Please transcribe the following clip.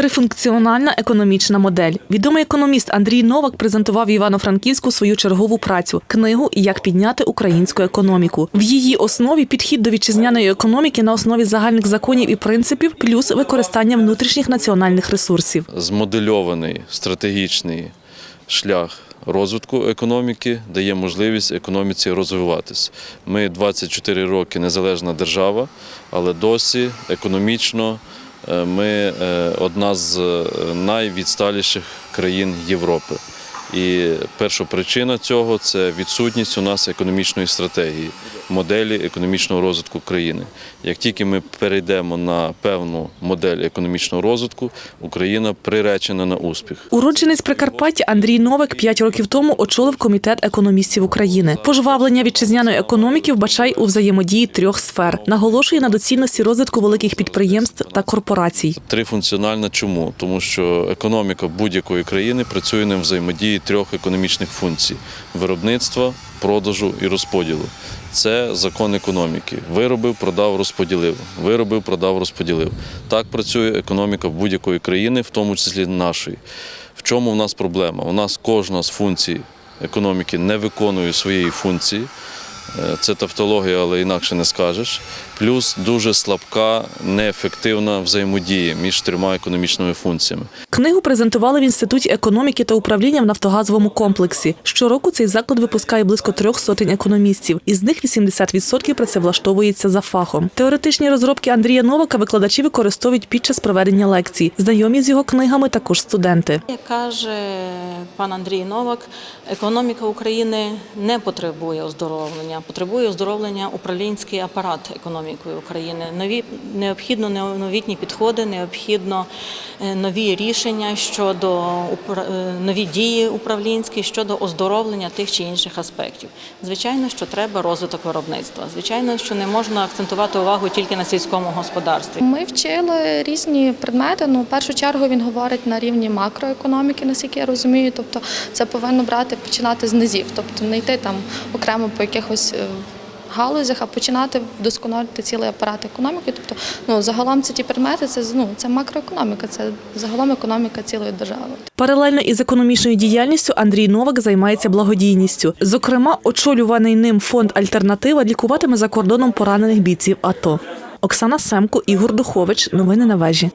Трифункціональна економічна модель. Відомий економіст Андрій Новак презентував Івано-Франківську свою чергову працю книгу Як підняти українську економіку. В її основі підхід до вітчизняної економіки на основі загальних законів і принципів, плюс використання внутрішніх національних ресурсів. змодельований стратегічний шлях розвитку економіки дає можливість економіці розвиватись. Ми 24 роки незалежна держава, але досі економічно ми е, одна з е, найвідсталіших країн Європи. І перша причина цього це відсутність у нас економічної стратегії, моделі економічного розвитку країни. Як тільки ми перейдемо на певну модель економічного розвитку, Україна приречена на успіх. Уродженець Прикарпаття Андрій Новик п'ять років тому очолив комітет економістів України. Пожвавлення вітчизняної економіки вбачай у взаємодії трьох сфер. Наголошує на доцільності розвитку великих підприємств та корпорацій. Трифункціональна чому? Тому що економіка будь-якої країни працює на взаємодії трьох економічних функцій: виробництва, продажу і розподілу. Це закон економіки. Виробив, продав, розподілив. Виробив, продав, розподілив. Так працює економіка будь-якої країни, в тому числі нашої. В чому в нас проблема? У нас кожна з функцій економіки не виконує своєї функції. Е, Це тавтологія, але інакше не скажеш. Плюс дуже слабка, неефективна взаємодія між трьома економічними функціями. Книгу презентували в інституті економіки та управління в нафтогазовому комплексі. Щороку цей заклад випускає близько трьох сотень економістів. Із них 80% працевлаштовується за фахом. Теоретичні розробки Андрія Новака викладачі використовують під час проведення лекцій. Знайомі з його книгами також студенти. Як каже пан Андрій Новак, економіка України не потребує оздоровлення, потребує оздоровлення управлінський апарат економікою України. Нові необхідно новітні підходи, необхідно е, нові рішення щодо е, нові дії управлінські щодо оздоровлення тих чи інших аспектів. Звичайно, що треба розвиток виробництва. Звичайно, що не можна акцентувати увагу тільки на сільському господарстві. Ми вчили різні предмети. Ну, в першу чергу він говорить на рівні макроекономіки, наскільки я розумію. Тобто це повинно брати починати з низів, тобто не йти там окремо по якихось е, галузях, а починати вдосконалити цілий апарат економіки. Тобто, ну загалом це ті предмети, це ну це макроекономіка, це загалом економіка цілої держави. Паралельно із економічною діяльністю Андрій Новак займається благодійністю. Зокрема, очолюваний ним фонд Альтернатива лікуватиме за кордоном поранених бійців АТО. Оксана Семко, Ігор Духович. Новини на вежі.